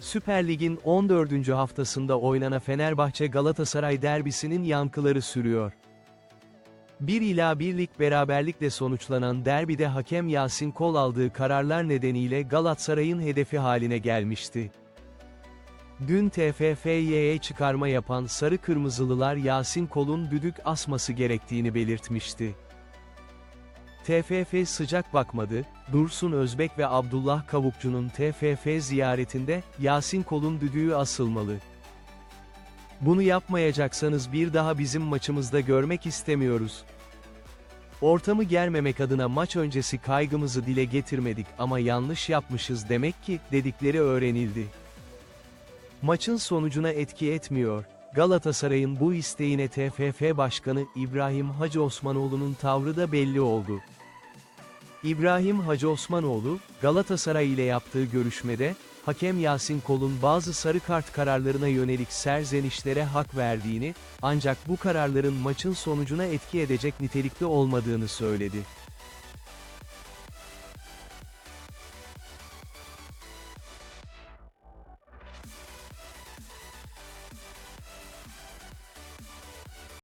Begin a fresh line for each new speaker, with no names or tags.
Süper Lig'in 14. haftasında oynanan Fenerbahçe-Galatasaray derbisinin yankıları sürüyor. 1 ila birlik beraberlikle sonuçlanan derbide hakem Yasin Kol aldığı kararlar nedeniyle Galatasaray'ın hedefi haline gelmişti. Dün TFF'ye çıkarma yapan Sarı Kırmızılılar Yasin Kol'un düdük asması gerektiğini belirtmişti. TFF sıcak bakmadı, Dursun Özbek ve Abdullah Kavukçu'nun TFF ziyaretinde, Yasin Kol'un düdüğü asılmalı. Bunu yapmayacaksanız bir daha bizim maçımızda görmek istemiyoruz. Ortamı germemek adına maç öncesi kaygımızı dile getirmedik ama yanlış yapmışız demek ki, dedikleri öğrenildi. Maçın sonucuna etki etmiyor. Galatasaray'ın bu isteğine TFF Başkanı İbrahim Hacı Osmanoğlu'nun tavrı da belli oldu. İbrahim Hacı Osmanoğlu, Galatasaray ile yaptığı görüşmede, hakem Yasin Kol'un bazı sarı kart kararlarına yönelik serzenişlere hak verdiğini, ancak bu kararların maçın sonucuna etki edecek nitelikte olmadığını söyledi.